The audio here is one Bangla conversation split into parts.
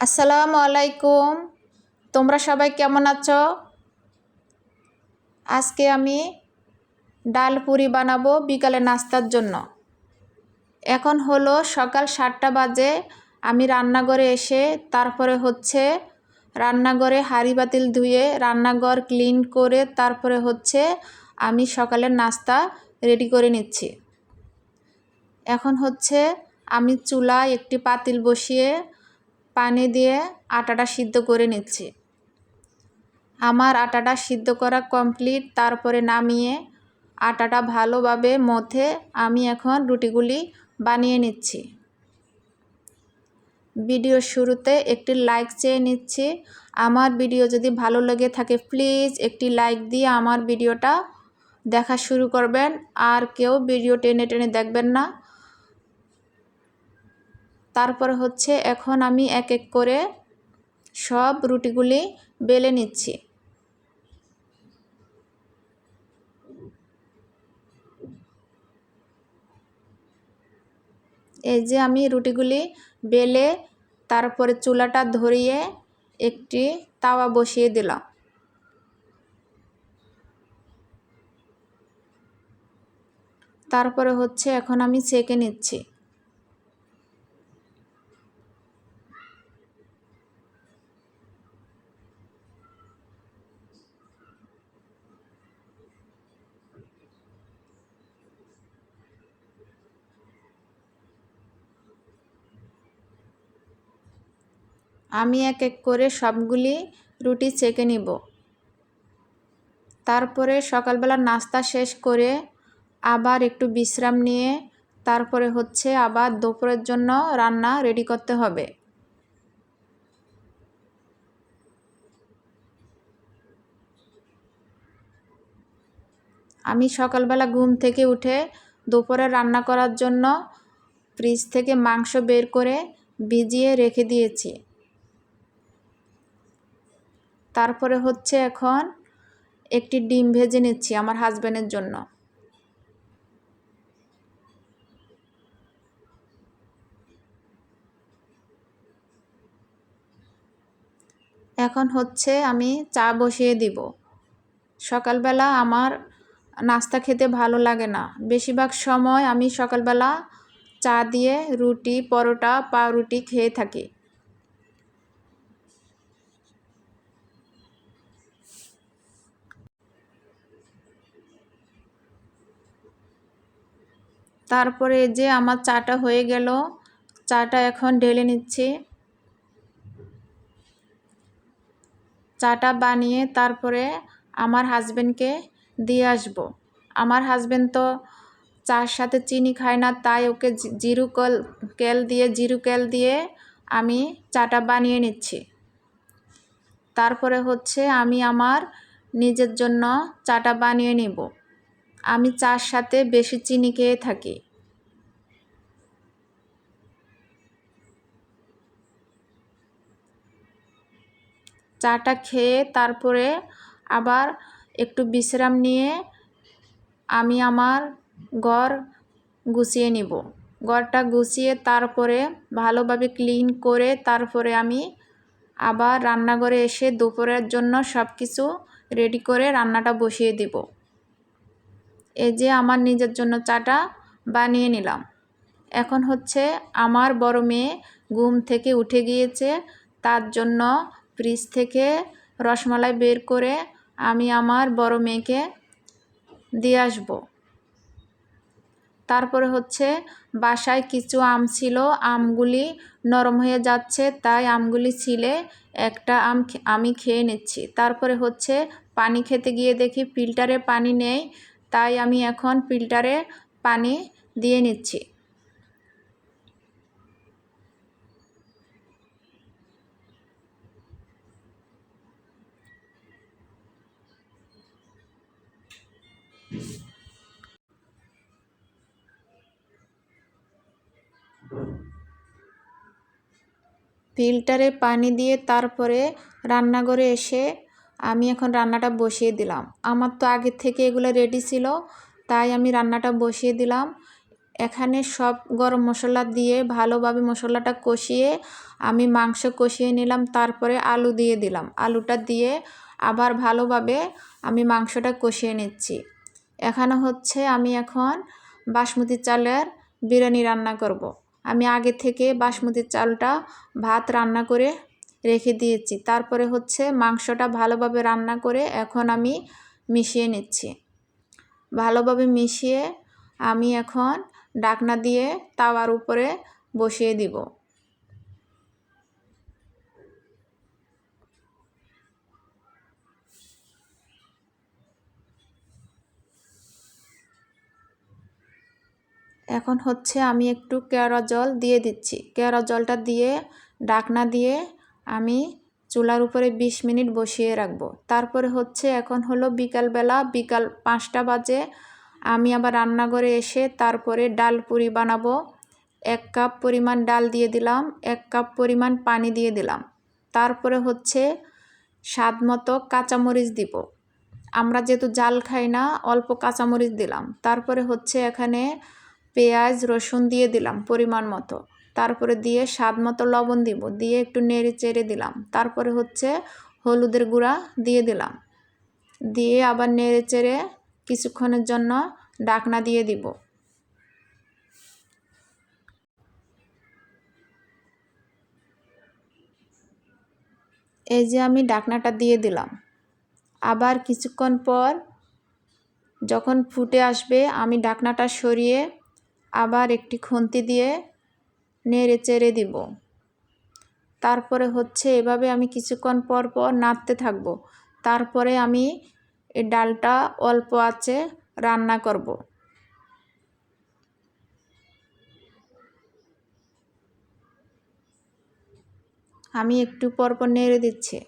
আসসালামু আলাইকুম। তোমরা সবাই কেমন আছো? আজকে আমি ডাল পুরি বানাবো বিকালে নাস্তার জন্য। এখন হলো সকাল সাতটা বাজে, আমি রান্নাঘরে এসে তারপরে হচ্ছে রান্নাঘরে হাঁড়ি বাতিল ধুয়ে রান্নাঘর ক্লিন করে তারপরে হচ্ছে আমি সকালের নাস্তা রেডি করে নিচ্ছি। এখন হচ্ছে আমি চুলায় একটি পাতিল বসিয়ে পানি দিয়ে আটাটা সিদ্ধ করে নিচ্ছি। আমার আটাটা সিদ্ধ করা কমপ্লিট, তারপরে নামিয়ে আটাটা ভালোভাবে মথে আমি এখন রুটিগুলি বানিয়ে নিচ্ছি। ভিডিওর শুরুতে একটি লাইক চেয়ে নিচ্ছি। আমার ভিডিও যদি ভালো লেগে থাকে, প্লিজ একটি লাইক দিয়ে আমার ভিডিওটা দেখা শুরু করবেন। আর কেউ ভিডিও টেনে টেনে দেখবেন না। তারপর হচ্ছে এখন আমি এক এক করে সব রুটিগুলি বেলে নিচ্ছি। এই যে আমি রুটিগুলি বেলে তারপরে চুলাটা ধরিয়ে একটি তাওয়া বসিয়ে দিলাম। তারপরে হচ্ছে এখন আমি সেকে নিচ্ছি। আমি এক এক করে সবগুলি রুটি চেকে নিব। তারপরে সকালবেলা নাস্তা শেষ করে আবার একটু বিশ্রাম নিয়ে তারপরে হচ্ছে আবার দুপুরের জন্য রান্না রেডি করতে হবে। আমি সকালবেলা ঘুম থেকে উঠে দুপুরে রান্না করার জন্য ফ্রিজ থেকে মাংস বের করে ভিজিয়ে রেখে দিয়েছি। তারপরে হচ্ছে এখন একটি ডিম ভেজে নিচ্ছি আমার হাজব্যান্ডের জন্য। এখন হচ্ছে আমি চা বসিয়ে দিব। সকালবেলা আমার নাস্তা খেতে ভালো লাগে না। বেশিরভাগ সময় আমি সকালবেলা চা দিয়ে রুটি, পরোটা, পাউরুটি খেয়ে থাকি। তারপরে যে আমার চাটা হয়ে গেল, চাটা এখন ঢেলে নিচ্ছি। চাটা বানিয়ে তারপরে আমার হাজব্যান্ডকে দিয়ে আসব। আমার হাজব্যান্ড তো চার সাথে চিনি খায় না, তাই ওকে জিরু কল, কেল দিয়ে, জিরু কেল দিয়ে আমি চাটা বানিয়ে নিচ্ছি। তারপরে হচ্ছে আমি আমার নিজের জন্য চাটা বানিয়ে নিব। আমি চার সাথে বেশি চিনি খেয়ে থাকি। চাটা খেয়ে তারপরে আবার একটু বিশ্রাম নিয়ে আমি আমার ঘর গুছিয়ে নিব। ঘরটা গুছিয়ে তারপরে ভালোভাবে ক্লিন করে তারপরে আমি আবার রান্নাঘরে এসে দুপুরের জন্য সব কিছু রেডি করে রান্নাটা বসিয়ে দিব। এই যে আমার নিজের জন্য চাটা বানিয়ে নিলাম। এখন হচ্ছে আমার বড় মেয়ে ঘুম থেকে উঠে গিয়েছে, তার জন্য ফ্রিজ থেকে রসমালাই বের করে আমি আমার বড় মেয়েকে দিয়ে আসব। তারপরে হচ্ছে বাসায় কিছু আম ছিল, আমগুলি নরম হয়ে যাচ্ছে, তাই আমগুলি ছিলে, একটা আম আমি খেয়ে নিচ্ছি। তারপরে হচ্ছে পানি খেতে গিয়ে দেখি ফিল্টারে পানি নেই তাই আমি এখন ফিল্টারে পানি দিয়ে নিচ্ছি। ফিল্টারে পানি দিয়ে তারপরে রান্নাঘরে এসে আমি এখন রান্নাটা বসিয়ে দিলাম। আমার তো আগের থেকে এগুলো রেডি ছিল, তাই আমি রান্নাটা বসিয়ে দিলাম। এখানে সব গরম মশলা দিয়ে ভালোভাবে মশলাটা কষিয়ে আমি মাংস কষিয়ে নিলাম, তারপরে আলু দিয়ে দিলাম। আলুটা দিয়ে আবার ভালোভাবে আমি মাংসটা কষিয়ে নিচ্ছি। এখানে হচ্ছে আমি এখন বাসমতি চালের বিরিয়ানি রান্না করব। আমি আগে থেকে বাসমতি চালটা ভাত রান্না করে রেখে দিয়েছি। তারপরে হচ্ছে মাংসটা ভালোভাবে রান্না করে এখন আমি মিশিয়ে নিচ্ছি। ভালোভাবে মিশিয়ে আমি এখন ডাকনা দিয়ে তাওয়ার উপরে বসিয়ে দিব। এখন হচ্ছে আমি একটু কেওড়া জল দিয়ে দিচ্ছি। কেওড়া জলটা দিয়ে ডাকনা দিয়ে আমি চুলার উপরে ২০ মিনিট বসিয়ে রাখব। তারপরে হচ্ছে এখন হলো বিকালবেলা বিকাল পাঁচটা বাজে। আমি আবার রান্নাঘরে এসে তারপরে ডাল পুরি বানাবো। এক কাপ পরিমাণ ডাল দিয়ে দিলাম, এক কাপ পরিমাণ পানি দিয়ে দিলাম। তারপরে হচ্ছে স্বাদ মতো কাঁচামরিচ দিব। আমরা যেহেতু জাল খাই না, অল্প কাঁচামরিচ দিলাম। তারপরে হচ্ছে এখানে পেঁয়াজ, রসুন দিয়ে দিলাম পরিমাণ মতো। তারপরে দিয়ে স্বাদ মতো লবণ দিব, দিয়ে একটু নেড়ে চেড়ে দিলাম। তারপরে হচ্ছে হলুদের গুঁড়া দিয়ে দিলাম। দিয়ে আবার নেড়ে চেড়ে কিছুক্ষণের জন্য ডাকনা দিয়ে দিব। এই যে আমি ডাকনাটা দিয়ে দিলাম। আবার কিছুক্ষণ পর যখন ফুটে আসবে আমি ডাকনাটা সরিয়ে আবার একটি খুন্তি দিয়ে নেড়ে চেড়ে দিব। তারপরে হচ্ছে এভাবে আমি কিছুক্ষণ পর পর নাড়তে থাকব। তারপরে আমি এই ডালটা অল্প আছে রান্না করব। আমি একটু পর পর নেড়ে দিচ্ছি।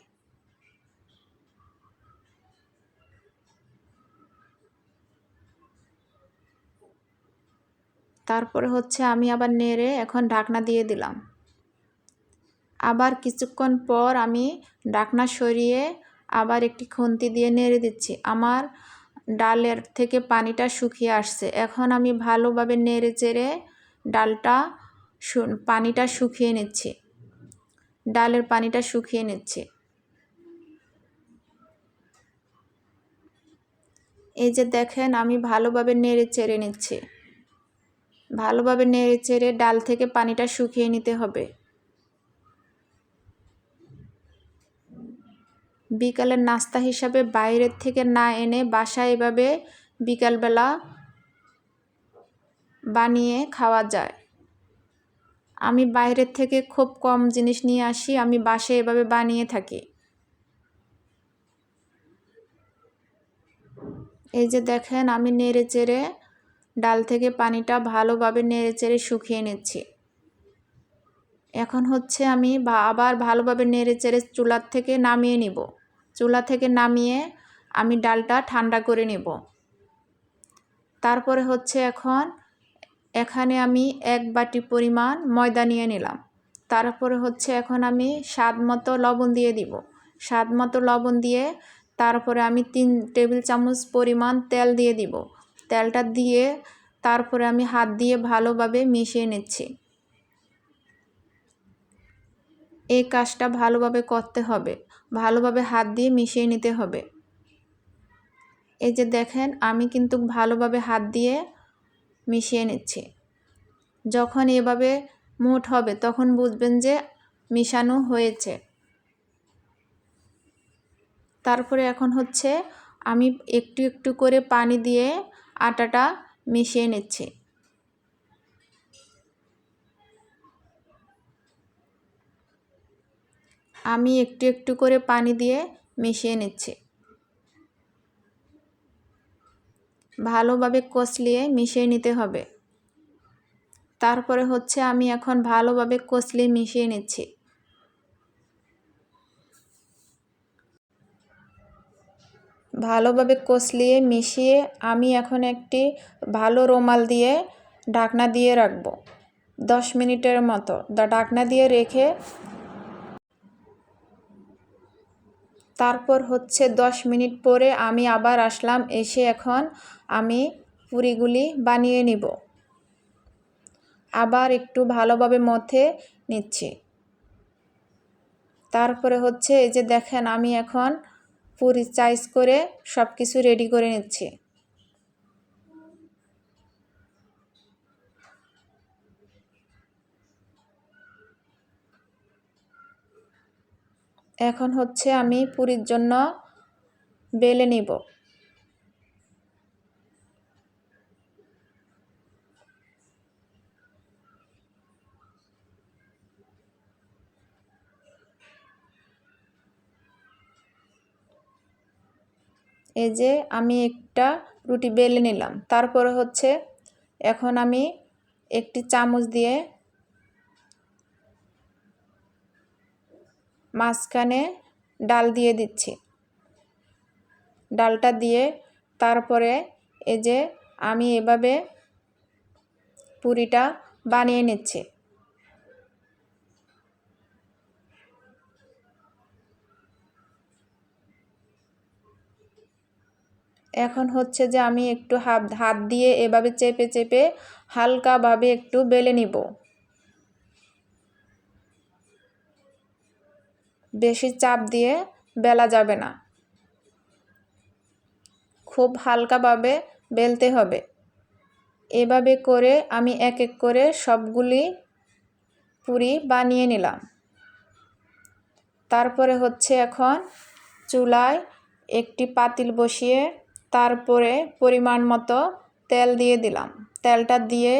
তারপরে হচ্ছে আমি আবার নেড়ে এখন ঢাকনা দিয়ে দিলাম। আবার কিছুক্ষণ পর আমি ঢাকনা সরিয়ে আবার একটি খুন্তি দিয়ে নেড়ে দিচ্ছি। আমার ডালের থেকে পানিটা শুকিয়ে আসছে। এখন আমি ভালোভাবে নেড়ে চেড়ে ডালটা পানিটা শুকিয়ে নিচ্ছি। ডালের পানিটা শুকিয়ে নিচ্ছি। এই যে দেখেন আমি ভালোভাবে নেড়ে চেড়ে নিচ্ছি। ভালোভাবে নেড়ে চেড়ে ডাল থেকে পানিটা শুকিয়ে নিতে হবে। বিকালের নাস্তা হিসাবে বাইরের থেকে না এনে বাসায় এভাবে বিকালবেলা বানিয়ে খাওয়া যায়। আমি বাইরের থেকে খুব কম জিনিস নিয়ে আসি, আমি বাসে এভাবে বানিয়ে থাকি। এই যে দেখেন, আমি নেড়ে চেড়ে ডাল থেকে পানিটা ভালোভাবে নেড়ে চেড়ে শুকিয়ে নিচ্ছি। এখন হচ্ছে আমি আবার ভালোভাবে নেড়ে চেড়ে চুলার থেকে নামিয়ে নিব। চুলা থেকে নামিয়ে আমি ডালটা ঠান্ডা করে নেব। তারপরে হচ্ছে এখন এখানে আমি এক বাটি পরিমাণ ময়দা নিয়ে নিলাম। তারপরে হচ্ছে এখন আমি স্বাদ মতো লবণ দিয়ে দিব। স্বাদ মতো লবণ দিয়ে তারপরে আমি তিন টেবিল চামচ পরিমাণ তেল দিয়ে দিব। তেলটা দিয়ে তারপরে আমি হাত দিয়ে ভালোভাবে মিশিয়ে নিচ্ছি। এই কাজটা ভালোভাবে করতে হবে। ভালোভাবে হাত দিয়ে মিশিয়ে নিতে হবে। এই যে দেখেন, আমি কিন্তু ভালোভাবে হাত দিয়ে মিশিয়ে নিচ্ছি। যখন এভাবে মুঠ হবে, তখন বুঝবেন যে মিশানো হয়েছে। তারপরে এখন হচ্ছে আমি একটু একটু করে পানি দিয়ে আটাটা মিশিয়ে নিচ্ছি। আমি একটু একটু করে পানি দিয়ে মিশিয়ে নিচ্ছি। ভালোভাবে কষলিয়ে মিশিয়ে নিতে হবে। তারপরে হচ্ছে আমি এখন ভালোভাবে কষলিয়ে মিশিয়ে নিচ্ছি। ভালোভাবে কষলিয়ে, মিশিয়ে আমি এখন একটি ভালো রুমাল দিয়ে ঢাকনা দিয়ে রাখব। দশ মিনিটের মতো। ঢাকনা দিয়ে রেখে তারপর হচ্ছে দশ মিনিট পরে আমি আবার আসলাম, এসে এখন আমি পুরিগুলি বানিয়ে নিব। আবার একটু ভালোভাবে মথে নিচ্ছি। তারপরে হচ্ছে এই যে দেখেন আমি এখন পুরি চাইজ করে সব কিছু রেডি করে নিচ্ছি। এখন হচ্ছে আমি পুরীর জন্য বেলে নিব। এই যে আমি একটা রুটি বেলে নিলাম। তারপরে হচ্ছে এখন আমি একটি চামচ দিয়ে মাঝখানে ডাল দিয়ে দিচ্ছি। ডালটা দিয়ে তারপরে এই যে আমি এভাবে পুরিটা বানিয়ে নিচ্ছি। এখন হচ্ছে যে আমি একটু হাত হাত দিয়ে এভাবে চেপে চেপে হালকাভাবে একটু বেলে নিব। বেশি চাপ দিয়ে বেলা যাবে না। খুব হালকাভাবে বেলতে হবে। এভাবে করে আমি এক এক করে সবগুলি পুরি বানিয়ে নিলাম। তারপরে হচ্ছে এখন চুলায় একটি পাতিল বসিয়ে তারপরে পরিমাণ মতো তেল দিয়ে দিলাম। তেলটা দিয়ে,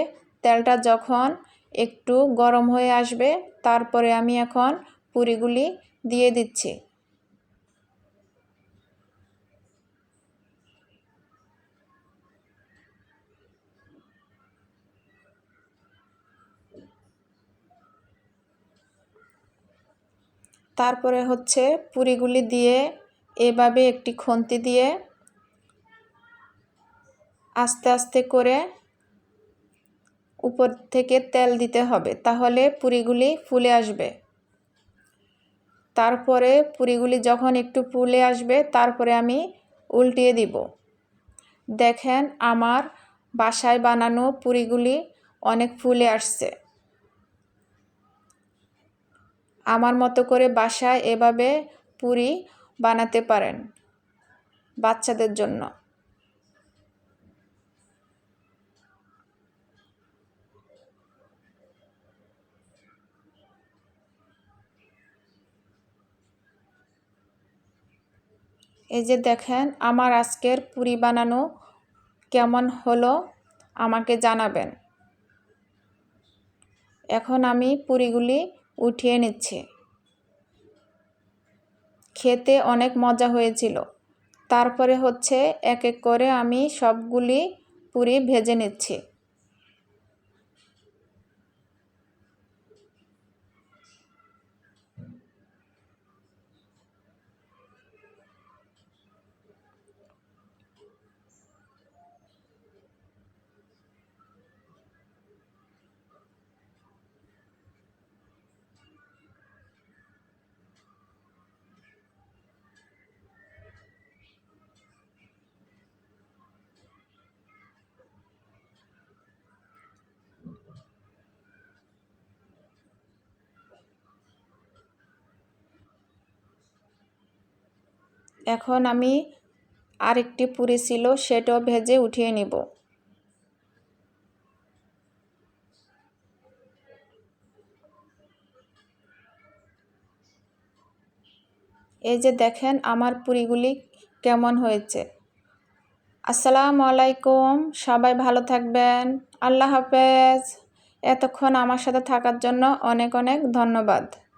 তেলটা যখন একটু গরম হয়ে আসবে, তারপরে আমি এখন পুরিগুলি দিয়ে দিচ্ছি। তারপরে হচ্ছে পুরিগুলি দিয়ে এভাবে একটি খন্তি দিয়ে আস্তে আস্তে করে উপর থেকে তেল দিতে হবে, তাহলে পুরিগুলি ফুলে আসবে। তারপরে পুরিগুলি যখন একটু ফুলে আসবে, তারপরে আমি উল্টিয়ে দিব। দেখেন আমার বাসায় বানানো পুরিগুলি অনেক ফুলে আসছে। আমার মতো করে বাসায় এভাবে পুরি বানাতে পারেন বাচ্চাদের জন্য। এই যে দেখেন, আমার আজকের পুরি বানানো কেমন হলো আমাকে জানাবেন। এখন আমি পুরিগুলি উঠিয়ে নিচ্ছি। খেতে অনেক মজা হয়েছিল। তারপরে হচ্ছে এক এক করে আমি সবগুলি পুরি ভেজে নিচ্ছি। এখন আমি আরেকটি পুরি ছিল, সেটাও ভেজে উঠিয়ে নিব। এই যে দেখেন আমার পুরিগুলি কেমন হয়েছে। আসসালামু আলাইকুম, সবাই ভালো থাকবেন। আল্লাহ হাফেজ। এতক্ষণ আমার সাথে থাকার জন্য অনেক অনেক ধন্যবাদ।